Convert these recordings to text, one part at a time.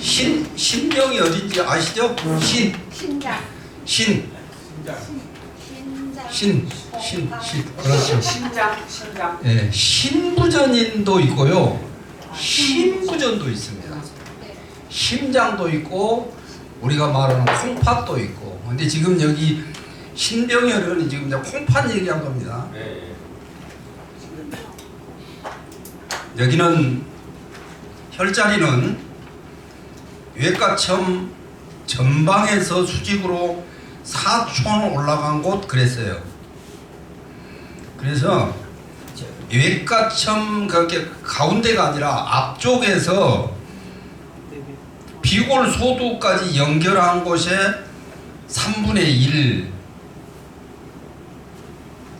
신 신병이 어딘지 아시죠? 신, 신장. 신, 신장. 신, 신, 신. 그렇죠. 신장 신장 예, 신부전인도 있고요. 신부전도 있습니다. 네. 심장도 있고 우리가 말하는 콩팥도 있고. 근데 지금 여기 신병열은 지금 이제 콩팥 얘기한 겁니다. 네. 여기는 혈자리는 외과첨 전방에서 수직으로 4촌 올라간 곳 그랬어요. 그래서 외과첨 그렇게 가운데가 아니라 앞쪽에서 비골 소두까지 연결한 곳에 3분의 1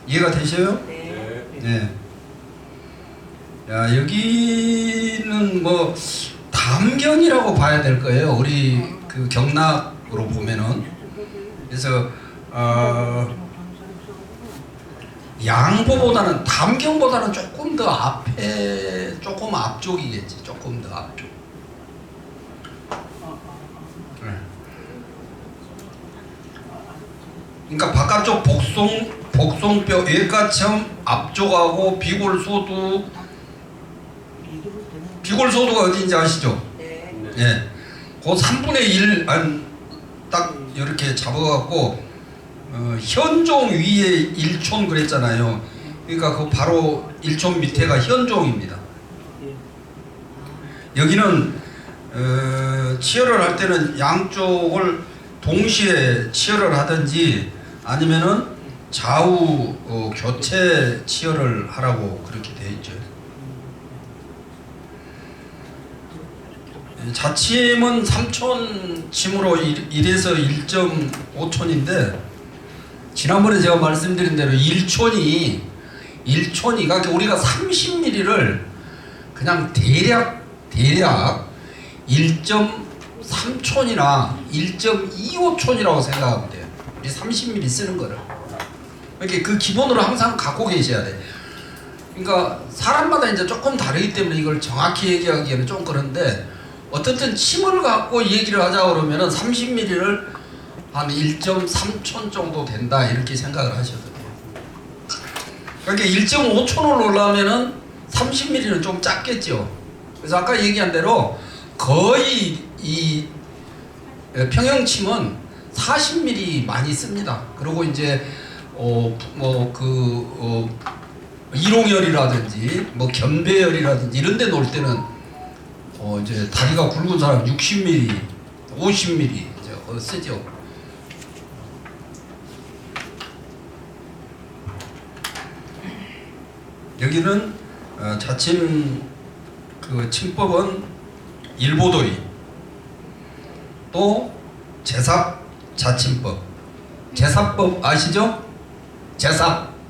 이해가 되셔요? 네. 네. 야, 여기는 뭐 담경이라고 봐야 될 거예요. 우리 그 경락으로 보면은. 그래서 어 양보보다는 담경보다는 조금 더 앞에 조금 앞쪽이겠지. 조금 더 앞쪽. 네. 그러니까 바깥쪽 복송 복송뼈 외가점 앞쪽하고 비골소두 비골소두가 어디인지 아시죠? 네. 예. 그 3분의 1딱 이렇게 잡아갖고 어, 현종 위에 1촌 그랬잖아요. 그러니까 그 바로 1촌 밑에가 현종입니다. 여기는 어, 치열을 할 때는 양쪽을 동시에 치열을 하든지 아니면은 좌우 어, 교체 치열을 하라고 그렇게 돼 있죠. 자침은 3촌 침으로 1에서 1.5촌인데 지난번에 제가 말씀드린 대로 1촌이 1촌이 그러니까 우리가 30mm를 그냥 대략 대략 1.3촌이나 1.25촌이라고 생각하면 돼요. 우리 30mm 쓰는 거를. 이렇게 그 기본으로 항상 갖고 계셔야 돼. 그러니까 사람마다 이제 조금 다르기 때문에 이걸 정확히 얘기하기에는 좀 그런데 어떻든 침을 갖고 얘기를 하자 그러면은 30mm를 한 1.3촌 정도 된다 이렇게 생각을 하셔도 돼요. 그러니까 1.5촌을 올라면은 30mm는 좀 작겠죠. 그래서 아까 얘기한 대로 거의 이 평형침은 40mm 많이 씁니다. 그리고 이제 어 뭐그 어, 일용열이라든지 뭐 견배열이라든지 이런 데 놓을 때는 어 이제 다리가 굵은 사람 60mm, 50mm 이제 어, 쓰죠. 여기는 어, 자침 그 침법은 일보도의 또 제삽 자침법 제삽법 아시죠?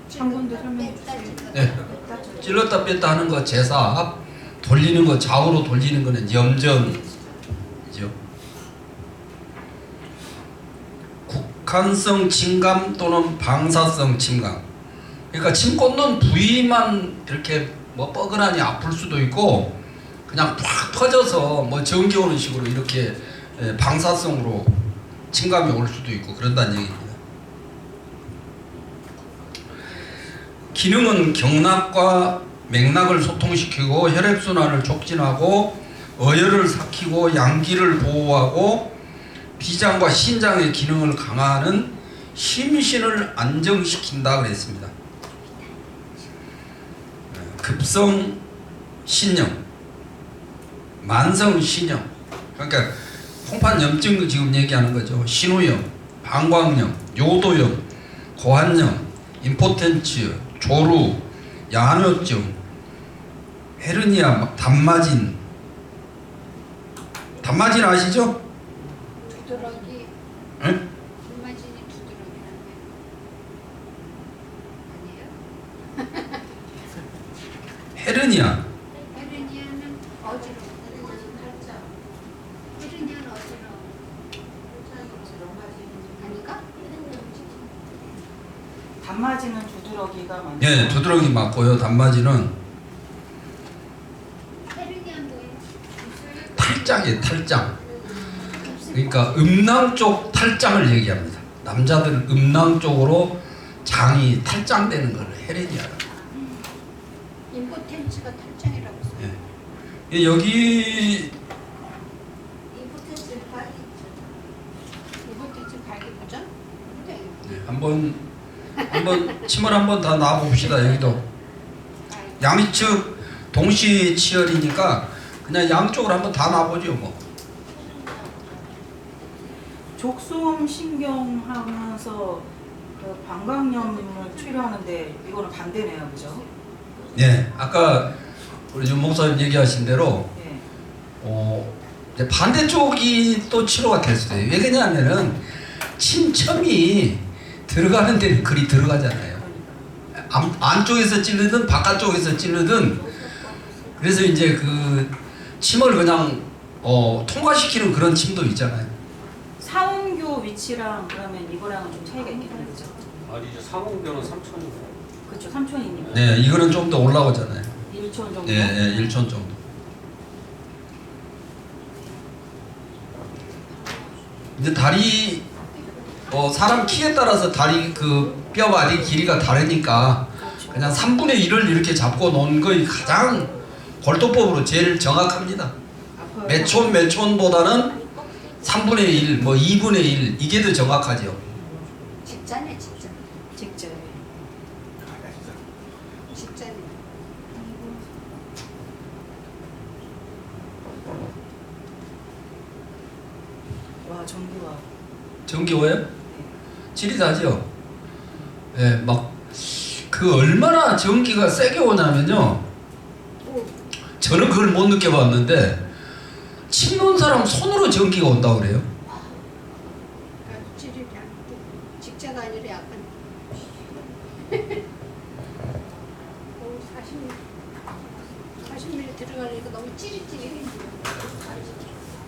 설명해 주세요. 네. 찔렀다 뺐다 하는 거 제삽 돌리는 거 좌우로 돌리는 거는 염전이죠. 국한성 침감 또는 방사성 침감. 그러니까 침 꽂는 부위만 이렇게 뭐 뻐근하니 아플 수도 있고 그냥 팍 터져서 뭐 전기 오는 식으로 이렇게 예, 방사성으로 침감이 올 수도 있고 그런다는 얘기입니다. 기능은 경락과 맥락을 소통시키고 혈액순환을 촉진하고 어혈을 삭히고 양기를 보호하고 비장과 신장의 기능을 강화하는 심신을 안정시킨다 그랬습니다. 급성 신령, 만성 신령. 그러니까 홍판 염증 지금 얘기하는 거죠. 신우염, 방광염, 요도염, 고환염, 임포텐츠, 조루, 야뇨증, 헤르니아, 단마진. 단마진 아시죠? 두드러기. 응? 불마진이 두드러기라는 아니에요? 헤르니아. 헤르니아는 어지러워. 헤르니아는 어지러워. 아닌가? 단마지는 두드러기가 많죠. 예, 두드러기 맞고요. 단마진은 헤르니아 뭐예요? 탈장이에요 탈장 그러니까 음낭 쪽 탈장을 얘기합니다 남자들 음낭 쪽으로 장이 탈장되는 걸 헤레니아라 임포텐츠가 탈장이라고 써요. 예. 여기 임포텐츠 발기. 임포텐츠 발기 보전? 네. 네, 한번 한번 침을 한번 다 놔 봅시다 여기도 양측 동시 치열이니까 그냥 양쪽으로 한번 다 놔보죠 뭐 족소음 신경 하면서 그 방광염을 치료하는데 이거는 반대네요, 그죠? 네, 아까 우리 준 목사님 얘기하신 대로 예. 어, 이제 반대쪽이 또 치료가 됐어요. 왜 그러냐면은 침첨이 들어가는 데는 그리 들어가잖아요. 안, 안쪽에서 찌르든 바깥쪽에서 찌르든 그래서 이제 그 침을 그냥 어, 통과시키는 그런 침도 있잖아요. 사원교 위치랑 그러면 이거랑은 좀 차이가 있겠네요, 그죠? 아니죠. 상홍교는 3천이고. 그렇죠, 삼촌이니까 네, 이거는 좀 더 올라오잖아요. 1촌 정도. 예, 예, 1촌 정도. 이제 다리 어, 사람 키에 따라서 다리 그 뼈 마디 길이가 다르니까 그렇죠. 그냥 3분의 1을 이렇게 잡고 놓은 거이 가장 골도법으로 제일 정확합니다. 아파요. 몇촌몇 촌보다는 3분의 1, 뭐 2분의 1 이게 더 정확하죠. 직전에 직전. 직전에. 와, 전기와. 전기 오요? 지리다죠. 예, 막 그 얼마나 전기가 세게 오냐면요. 오. 저는 그걸 못 느껴봤는데 침 놓은 사람 손으로 전기가 온다 그래요. 그러니까 찌르기 안 돼. 직자가 아니라 약간. 오, 40mm. 40mm 들어가니까 너무 찌릿찌릿해.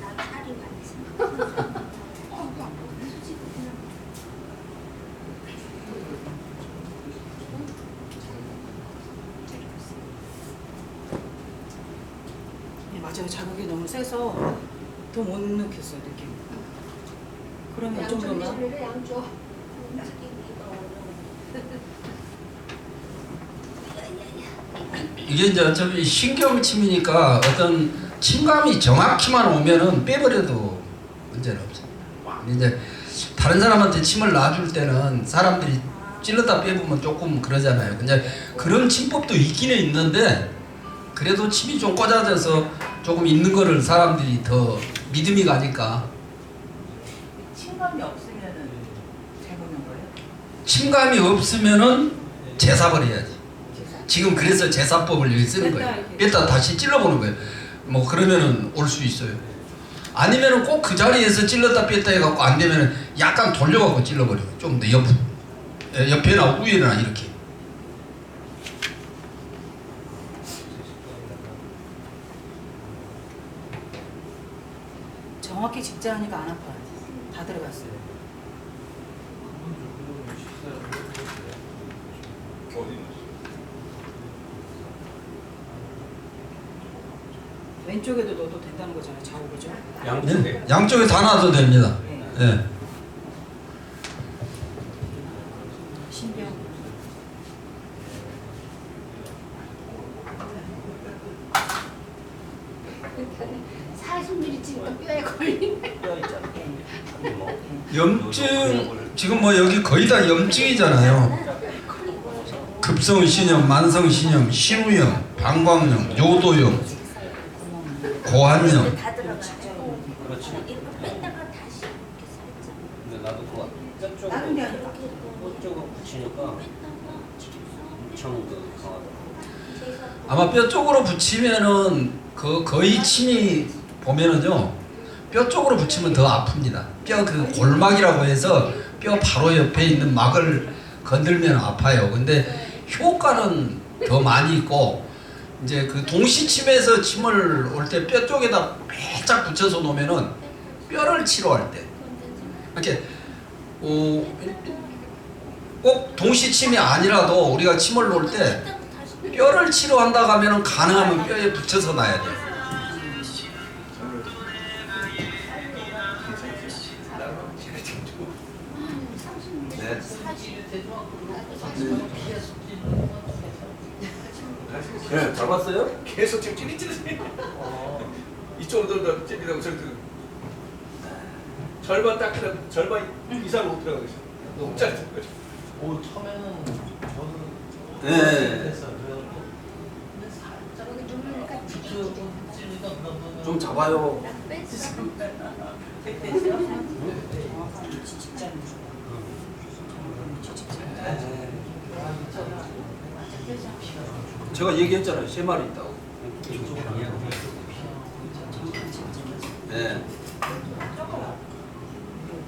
나 살이 많이 예, 맞아요. 자극이 너무 세서 더 못 느꼈어요, 느낌. 그러면 이 양쪽 정도면 미리를 양쪽. 이제 어차피 신경침이니까 어떤 침감이 정확히만 오면은 빼버려도 문제는 없어요. 이제 다른 사람한테 침을 놔줄 때는 사람들이 찔렀다 빼보면 조금 그러잖아요. 근데 그런 침법도 있기는 있는데 그래도 침이 좀 꽂아져서 조금 있는 거를 사람들이 더 믿음이 가니까 침감이 없으면은 잘 보는 거예요? 침감이 없으면은 제사벌 해야지. 지금 그래서 제사법을 여기 쓰는 거예요. 뺐다 다시 찔러보는 거예요. 뭐 그러면은 올 수 있어요. 아니면은 꼭 그 자리에서 찔렀다 뺐다 해갖고 안 되면은 약간 돌려갖고 찔러버려요. 좀 더 옆, 에, 옆에나 위에나 이렇게. 정확히 직자하니까 안 아파요. 다 들어갔어요. 왼쪽에도 넣어도 된다는 거잖아요. 좌우 그죠? 양쪽에. 네? 양쪽에 다 놔도 됩니다. 네. 예. 신경. 사십 미리 찍으면 뼈에 걸리네. 뼈 있죠. 네. 뭐. 염증 지금 뭐 여기 거의 다 염증이잖아요. 급성 신염, 만성 신염, 신우염, 방광염, 요도염, 고환염. 다 들어가고 그렇지. 이렇게 뺐다가 다시 이렇게 살짝 근데 나도 그거 뼈 다른 게 쪽으로 아니라. 뼈 쪽으로 붙이니까 엄청 그 강하다. 아마 뼈 쪽으로 붙이면은 그 거의 침이 보면은요 뼈 쪽으로 붙이면 더 아픕니다. 뼈 그 골막이라고 해서 뼈 바로 옆에 있는 막을 건들면 아파요. 근데 효과는 더 많이 있고 이제 그 동시침에서 침을 올 때 뼈 쪽에다 빼짝 붙여서 놓으면은 뼈를 치료할 때 이렇게 어, 꼭 동시침이 아니라도 우리가 침을 놓을 때 뼈를 치료한다고 하면 가능하면 뼈에 붙여서 놔야 돼요. 잡았어요? 계속 지금 찌릿찌릿해. 이쪽으로 더 찌릿하고 저기 절반 딱 절반 이상 못 들어가고 있어. 너무 짜릿한 거죠. 오 처음에는 저도 네. 했어요. 누르니까 좀 잡아요. 뺐어. 제가 얘기했잖아요. 세 마리 있다고. 네.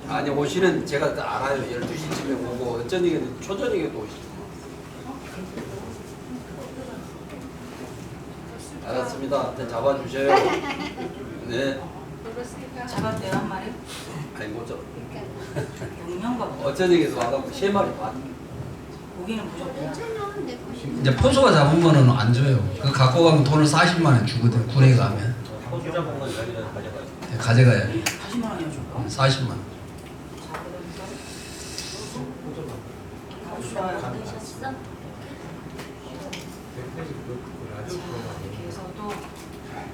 아니 오시는 제가 다 알아요. 12시쯤에 오고 어쩐이게도 초저녁에도 오시고. 알았습니다. 일단 잡아주세요. 네. 잡았대요 한 마리? 아니 못 잡아. 용량가 보다. 어쩐이게도 와갖고 세 마리 봤. 고기는 부족해요. 괜찮아 내 것이 이제 포수가 잡으면은 안 줘요. 그 갖고 가면 돈을 40만 원 주거든. 군에 가면 잡은 건 여기다 가져가요. 네, 가져가야 돼. 40만 원이야 줄까? 40만 원. 좋아요. 받으셨어? 이렇게 해서 또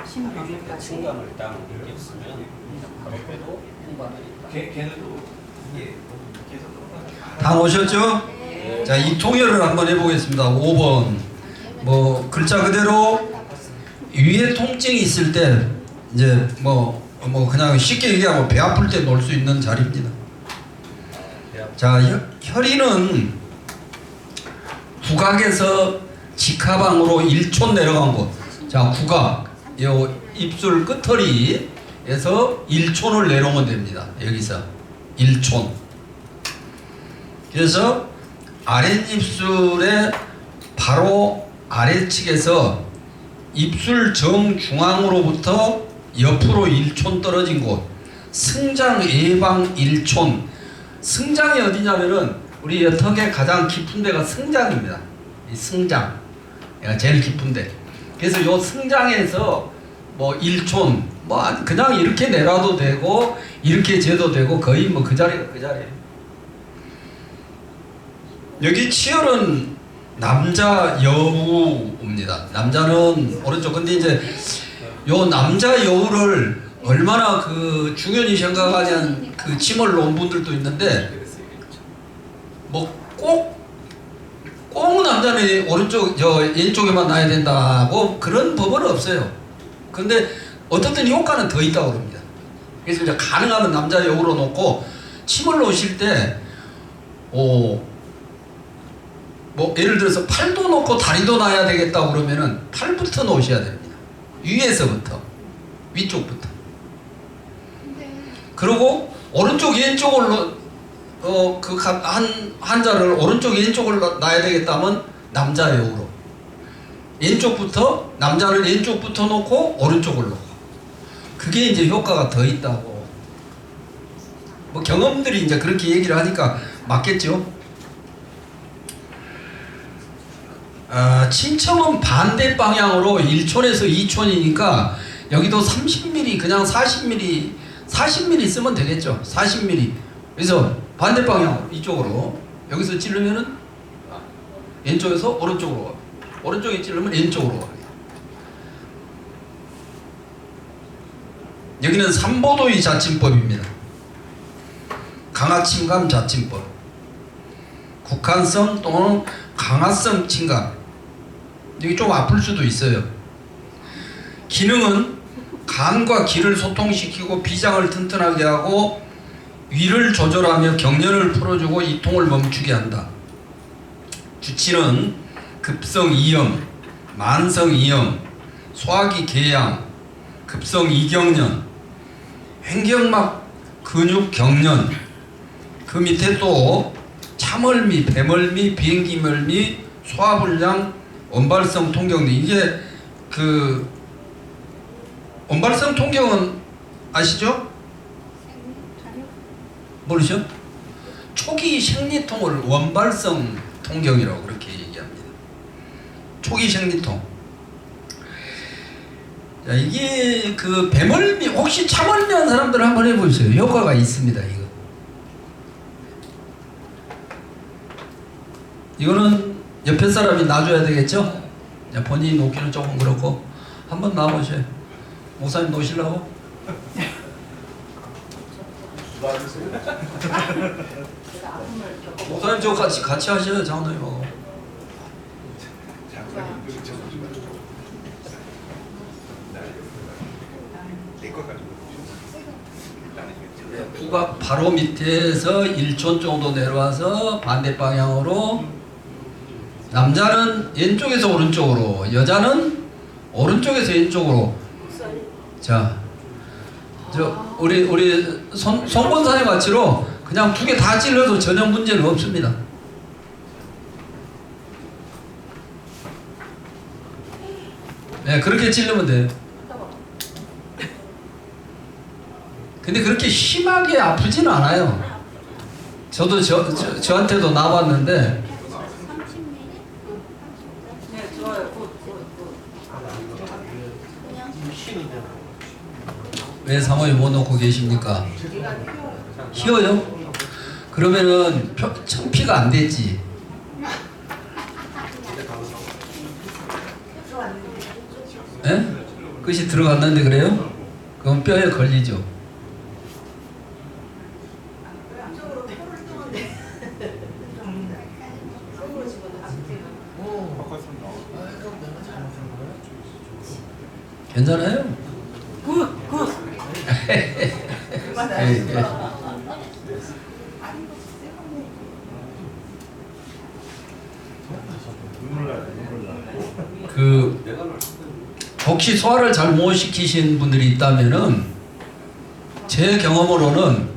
16일까지 신감을 딱 이렇게 쓰면 바로 빼도 공부하다 걔 걔는 또 이게 계속 다 오셨죠? 자, 이 통열을 한번 해보겠습니다. 5번. 뭐 글자 그대로 위에 통증이 있을 때 이제 뭐, 뭐 그냥 쉽게 얘기하면 배 아플 때 놀 수 있는 자리입니다. 자, 혈, 혈이는 국악에서 직하방으로 1촌 내려간 곳. 자, 국악. 요 입술 끝허리에서 1촌을 내려오면 됩니다. 여기서 1촌. 그래서 아랫입술의 바로 아래측에서 입술 정중앙으로부터 옆으로 1촌 떨어진 곳. 승장 예방 1촌. 승장이 어디냐면은 우리 턱의 가장 깊은 데가 승장입니다. 이 승장. 제일 깊은 데. 그래서 요 승장에서 뭐 1촌 뭐 그냥 이렇게 내놔도 되고 이렇게 재도 되고 거의 뭐 그 자리가 그 자리예요 여기 치열은 남자 여우입니다. 남자는 오른쪽 근데 이제 요 남자 여우를 얼마나 그 중요히 생각하는 그 침을 놓은 분들도 있는데 뭐꼭 꼭 남자는 오른쪽 저 왼쪽에만 놔야 된다고 그런 법은 없어요. 근데 어떻든 효과는 더 있다고 그럽니다. 그래서 이제 가능하면 남자 여우로 놓고 침을 놓으실 때 오, 뭐 예를 들어서 팔도 놓고 다리도 놔야 되겠다 그러면은 팔부터 놓으셔야 됩니다. 위에서부터 위쪽부터. 그리고 오른쪽 왼쪽을 어그 한 한자를 오른쪽 왼쪽을 놔- 놔야 되겠다면 남자 역으로 왼쪽부터 남자를 왼쪽부터 놓고 오른쪽을 놓고 그게 이제 효과가 더 있다고 뭐 경험들이 이제 그렇게 얘기를 하니까 맞겠죠. 아, 친청은 반대 방향으로 1촌에서 2촌이니까 여기도 30mm 그냥 40mm 40mm 쓰면 되겠죠. 40mm. 그래서 반대 방향 이쪽으로 여기서 찌르면은 왼쪽에서 오른쪽으로 가. 오른쪽에 찌르면 왼쪽으로. 여기는 삼보도의 자침법입니다. 강화침감 자침법. 국한성 또는 강화성 침감. 여기 좀 아플 수도 있어요. 기능은 간과 기를 소통시키고 비장을 튼튼하게 하고 위를 조절하며 경련을 풀어주고 이통을 멈추게 한다. 주치는 급성 이염, 만성 이염, 소화기 궤양, 급성 이경련, 횡격막 근육 경련, 그 밑에 또 참얼미, 배멀미, 비행기멀미, 소화불량, 원발성 통경 등 이게 그 원발성 통경은 아시죠? 모르죠? 초기 생리통을 원발성 통경이라고 그렇게 얘기합니다. 초기 생리통. 자, 이게 그 배멀미 혹시 참얼미 한 사람들 한번 해보세요. 효과가 있습니다. 이거. 이거는 옆에 사람이 놔줘야 되겠죠? 본인이 놓기는 조금 그렇고 한번 나와보세요. 목사님 놓으시려고? 목사님 저 같이 같이 하셔요 장로님하고. 부각 바로 밑에서 1촌 정도 내려와서 반대 방향으로 남자는 왼쪽에서 오른쪽으로 여자는 오른쪽에서 왼쪽으로 자, 저 우리 우리 손 손권사님 같이로 그냥 두 개 다 찔러도 전혀 문제는 없습니다. 네, 그렇게 찔르면 돼요. 근데 그렇게 심하게 아프지는 않아요. 저도 저, 저 저한테도 나왔는데 30mm? 네, 좋아요. 굿, 굿, 굿. 그냥 쉬는데. 왜 사모님 못 놓고 계십니까? 희어요? 그러면은 표- 청피가 안 됐지. 예? 끝이 들어갔는데 그래요? 그럼 뼈에 걸리죠. 괜찮아요? 굿, 굿. 예, 예. 그 혹시 소화를 잘 못 시키신 분들이 있다면은 제 경험으로는.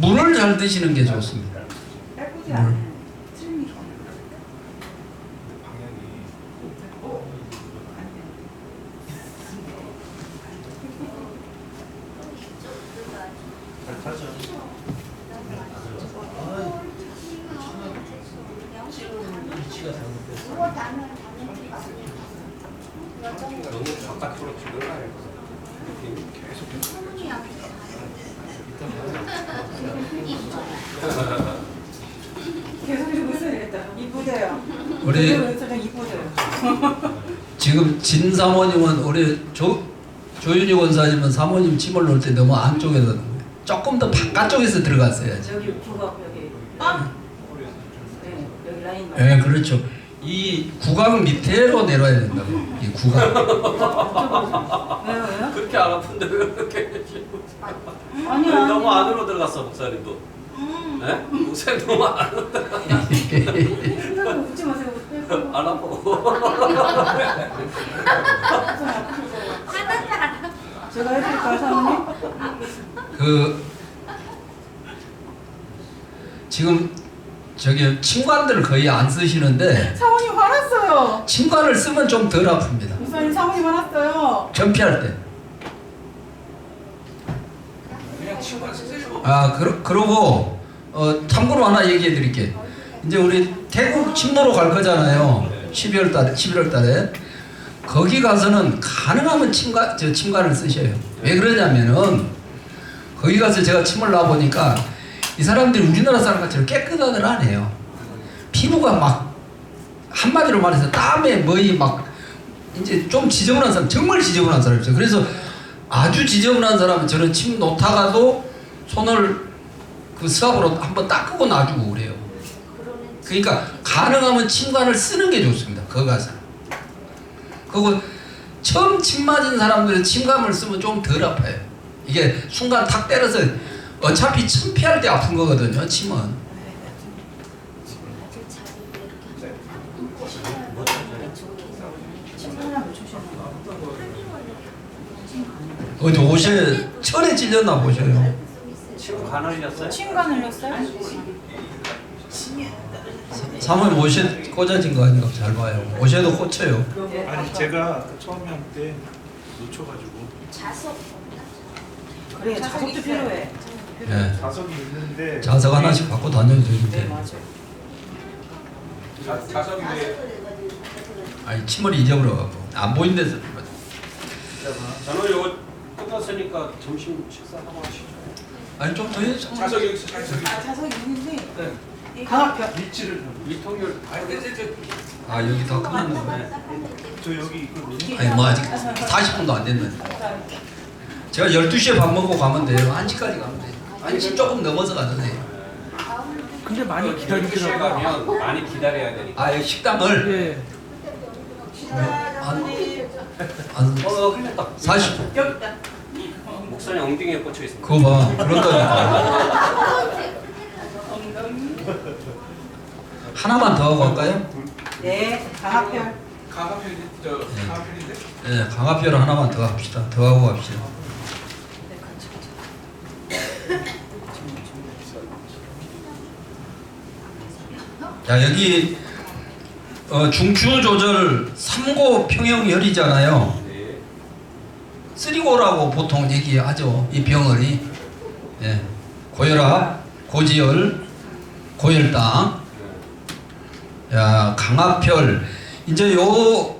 물을 잘 드시는 게 좋습니다. 물. 않아요. 칠미 좋아요. 위치가 잘못됐어. 그거 나는 다는 있으니까 너무 바깥으로 들어가요. 소문이 안 계속 이러고 있어야 되겠다. 이쁘대요. 우리 사장 이쁘대요. 지금 진 사모님은 우리 조 조윤희 원사님은 사모님 침을 놓을 때 너무 안쪽에서 넣은 거예요. 조금 더 바깥쪽에서 들어갔어야지. 여기 부각 여기. 아! 네, 여기 라인 맞 예, 그렇죠. 이 구강 밑으로 내려야 된다고. 이 구강. 왜요, 왜요? 그렇게 안 아픈데 왜 그렇게 아니, 왜 아니. 너무 안으로 들어갔어 목사님도 네? 목사님 너무 안으로 웃지 안 아파 제가 해드릴까요, 사모님? 그 지금 저기 침관들을 거의 안 쓰시는데 사모님 화났어요. 침관을 쓰면 좀 덜 아픕니다. 목사님 사모님 화났어요. 전피할 때. 그냥 친구가 쓰세요. 아, 그러, 그러고 어, 참고로 하나 얘기해 드릴게. 이제 우리 태국 침노로 갈 거잖아요. 12월 달에 11월 달에 거기 가서는 가능하면 침관 저 침관을 쓰셔요. 왜 그러냐면은 거기 가서 제가 침을 놔 보니까 이 사람들이 우리나라 사람같이 깨끗하들 안 해요. 피부가 막 한마디로 말해서 땀에 뭐이 막 이제 좀 지저분한 사람 정말 지저분한 사람이 있어요. 그래서 아주 지저분한 사람은 저는 침 놓다가도 손을 그 스압으로 한번 닦고 놔주고 그러니까 가능하면 침관을 쓰는 게 좋습니다. 거기 가서. 그리고 처음 침 맞은 사람들은 침감을 쓰면 좀 덜 아파요. 이게 순간 탁 때려서 어차피 침 피할 때 아픈 거거든요. 침은. 어디 옷에 철에 찔렸나 보셔요. 간 흘렸어요? 침관 흘렸어요? 사모님 옷에 꽂아진 거 아닌가 잘 봐요. 옷에도 꽂혀요. 아니 제가 처음에 할 때 놓쳐가지고 자석 그래, 자석도 필요해. 예. 자석이 있는데 자석 하나씩 갖고 다녀도 네, 되는데. 맞아요. 자, 자석이 왜 아니 침을 잊어버려갖고 안 보인 데서. 저는 이거 끝났으니까 점심 식사 하고 하시죠 아니 좀 더 해줘. 자석이 여기 있어, 자석이. 아, 자석이 있는데 네. 강압 위치를 위통률 저아 여기 더 끝났나 보네. 저 여기 이거? 아니 뭐 아직 40분도 안 됐는데. 제가 12시에 밥 먹고 가면 돼요. 1시까지 가면 돼요. 1시 조금 넘어서 가도 돼요. 근데 많이 시에 기다리더라고. 가면 많이 기다려야 되니까. 아 여기 식당을 예. 한, 한 어, 흘렸다. 40, 여기 있다. 목선이 엉덩이에 꽂혀 있습니다. 그거 봐. 그런다니까. 하나만 더 하고 갈까요? 네, 강합별. 강화편이 저 강화편인데 네, 강화별 하나만 더 합시다. 더 하고 갑시다. 네, 같이 가자. 자 여기 어, 중추 조절 3고 평형열이잖아요. 네. 쓰리고라고 보통 얘기하죠. 이 병을 예. 고혈압, 고지혈, 고혈당, 야 강압혈. 이제 요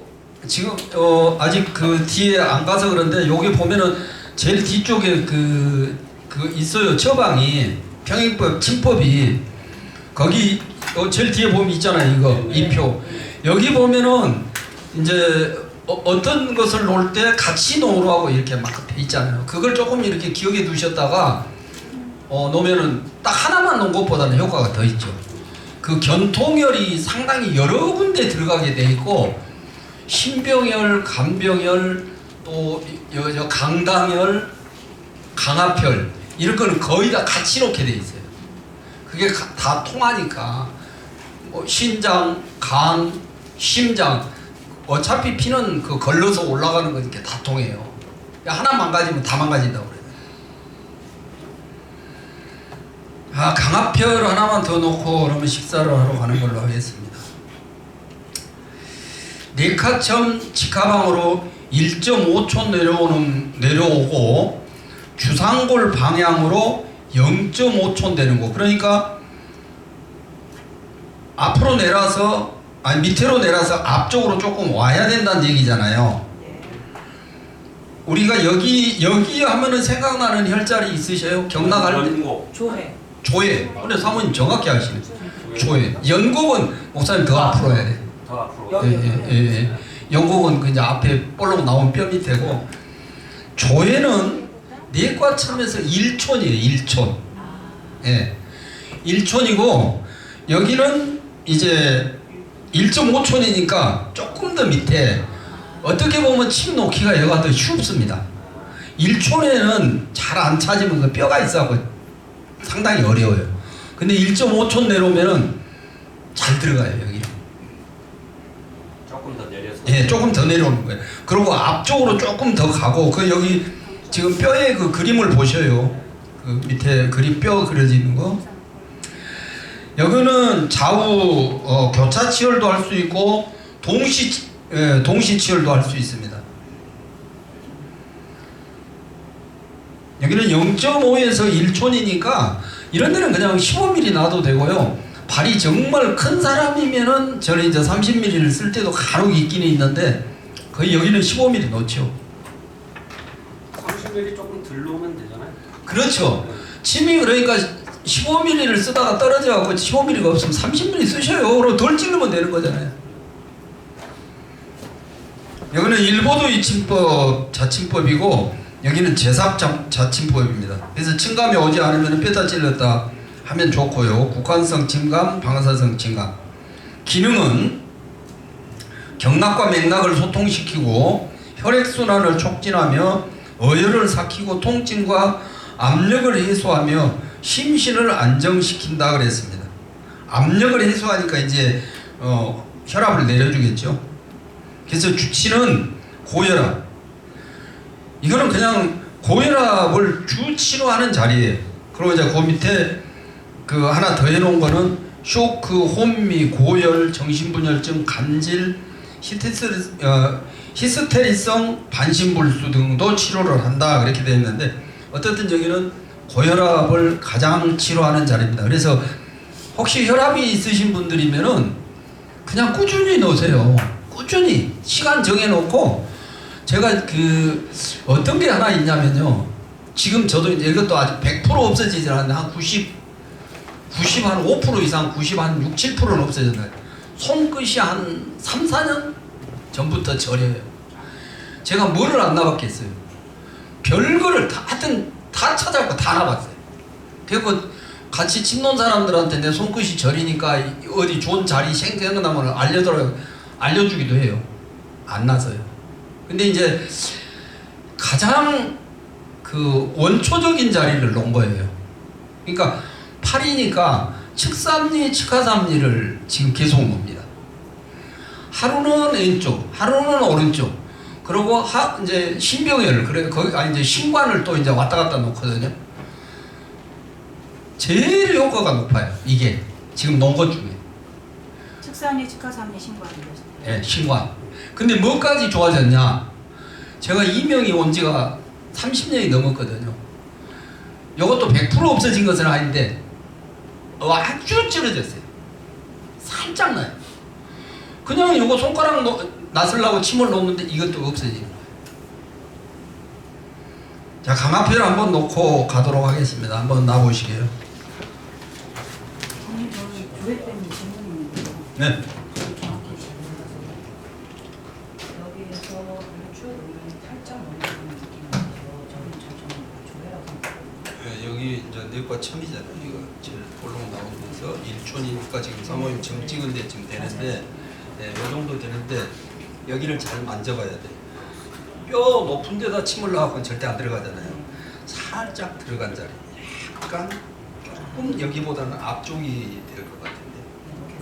지금 어 아직 그 뒤에 안 가서 그런데 여기 보면은 제일 뒤쪽에 그, 그 있어요. 처방이. 평행법 침법이. 거기 어 제일 뒤에 보면 있잖아요 이거. 이 표. 여기 보면은 이제 어, 떤 것을 놓을 때 같이 놓으라고 이렇게 막돼 있잖아요. 그걸 조금 이렇게 기억에 두셨다가 어 놓으면은 딱 하나만 놓은 것보다는 효과가 더 있죠 그 견통혈이 상당히 여러 군데 들어가게 돼 있고 신병혈, 간병혈, 또 강당혈, 강압혈 이런 거는 거의 다 같이 놓게 돼 있어요. 그게 가- 다 통하니까 뭐 신장, 간, 심장 어차피 피는 그 걸러서 올라가는 거니까 다 통해요. 하나 망가지면 다 망가진다고 그래요. 아 강압혈 하나만 더 놓고 그러면 식사를 하러 가는 걸로 하겠습니다. 네카첨 직하방으로 1.5초 내려오는 내려오고 주상골 방향으로 0.5초 되는 거. 그러니까 앞으로 내려서 아니 밑으로 내려서 앞쪽으로 조금 와야 된다는 얘기잖아요. 우리가 여기 여기 하면은 생각나는 혈자리 있으셔요? 경락할 때. 조회. 조회. 근데 사모님 정확히 하시네. 조회. 연곡은 목사님 더 앞으로 해야 돼. 더 앞으로. 예, 예, 예, 예. 연곡은 그 이제 앞에 볼록 나온 뼈 밑에고 조회는 내과첨에서 1촌이에요. 1촌. 예. 1촌이고 여기는 이제 1.5촌이니까 조금 더 밑에 어떻게 보면 침 놓기가 여가 더 쉽습니다. 1촌에는 잘 안 찾으면 그 뼈가 있어서 상당히 어려워요. 근데 1.5촌 내려오면은 잘 들어가요, 여기. 조금 더 내려서. 예, 조금 더 내려오는 거예요. 그리고 앞쪽으로 조금 더 가고 그 여기 지금 뼈의 그 그림을 보셔요. 그 밑에 그림 뼈 그려져 있는 거. 여기는 좌우 어, 교차 치열도 할 수 있고 동시 치- 예, 동시 치열도 할 수 있습니다. 여기는 0.5에서 1촌이니까 이런 데는 그냥 15mm 놔도 되고요. 발이 정말 큰 사람이면은 저는 이제 30mm를 쓸 때도 간혹 있기는 있는데 거의 여기는 15mm 놓죠. 30mm 조금 들러오면 되잖아요. 그렇죠. 침이 그러니까 15mm를 쓰다가 떨어져 갖고 15mm가 없으면 30mm 쓰셔요. 그럼 덜 찌르면 되는 거잖아요. 여기는 일보도 이침법 자침법이고 여기는 제삽 자- 자침법입니다. 그래서 침감이 오지 않으면 뼈다 찔렀다 하면 좋고요. 국한성 침감, 방사성 침감. 기능은 경락과 맥락을 소통시키고 혈액순환을 촉진하며 어혈을 삭히고 통증과 압력을 해소하며 심신을 안정시킨다 그랬습니다. 압력을 해소하니까 이제 어, 혈압을 내려주겠죠. 그래서 주치는 고혈압. 이거는 그냥 고혈압을 주치료하는 자리예요. 그리고 이제 그 밑에 그 하나 더 해놓은 거는 쇼크, 혼미, 고열, 정신분열증, 간질, 히스테리, 어, 히스테리성 반신불수 등도 치료를 한다 그렇게 되어 있는데 어떻든 여기는 고혈압을 가장 치료하는 자리입니다. 그래서 혹시 혈압이 있으신 분들이면은 그냥 꾸준히 넣으세요. 꾸준히 시간 정해놓고 제가 그 어떤 게 하나 있냐면요. 지금 저도 이제 이것도 아직 100% 없어지지 않았는데 한 90, 90 한 5% 이상, 90 한 6, 7%는 없어졌나요? 손끝이 한 3, 4년 전부터 저려요. 제가 뭐를 안 나봤겠어요. 별거를 다 하여튼 다 찾아갖고 다 나봤어요. 그리고 같이 친논 사람들한테 내 손끝이 저리니까 어디 좋은 자리 생각나면 알려더라 알려주기도 해요. 안 나서요. 근데 이제 가장 그 원초적인 자리를 놓은 거예요. 그러니까 팔이니까 측삼리, 측하삼리를 지금 계속 놉니다. 하루는 왼쪽, 하루는 오른쪽. 그리고 하 이제 신병회를 그래 거기 아니 이제 신관을 또 이제 왔다 갔다 놓거든요. 제일 효과가 높아요. 이게 지금 놓은 것 중에. 측산리, 측하산리 신고하는 거죠. 예, 신관. 근데 뭐까지 좋아졌냐? 제가 이명이 온 지가 30년이 넘었거든요. 이것도 100% 없어진 것은 아닌데 어, 아주 찌러졌어요. 살짝 나요. 그냥 이거 손가락 놓, 나서려고 침을 놓는데 이것도 없어지는 거예요. 자, 강화표를 한번 놓고 가도록 하겠습니다. 한번 놔보시게요. 네. 정확히 질문해서 여기에서 유추 여기 살짝 넘어가는 느낌이 나요. 저는 저는 조회라고 생각해요. 네, 여기 이제 내과 처음이잖아요. 이거 제일 볼록 나오면서 일촌이니까 지금 사모님 지금 찍은데 지금 되는데, 네, 이 정도 되는데 여기를 잘 만져봐야 돼. 뼈 높은 데다 침을 넣어갖고는 절대 안 들어가잖아요. 살짝 들어간 자리. 약간 조금 여기보다는 앞쪽이 될 것 같은데.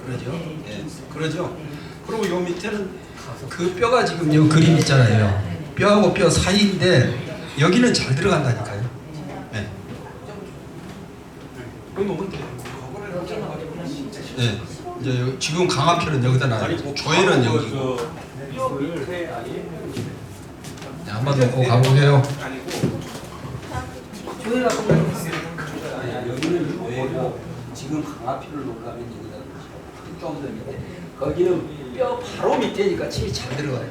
그러죠? 네, 예. 그러죠? 네. 그리고 요 밑에는 그 뼈가 지금 요 그림 있잖아요. 뼈하고 뼈 사이인데 여기는 잘 들어간다니까요. 네. 여기 놓으면 돼요. 네. 이제 여- 지금 강화표는 여기다 놔요. 조회는 여기고. 밑에 아예 네, 한번 놓고 가보세요. 조회라고. 네, 여기는 조회고 지금 강화표를 놓으려면 여기다 좀더 밑에. 거기는 뼈 바로 밑에니까 침이 잘 들어가요.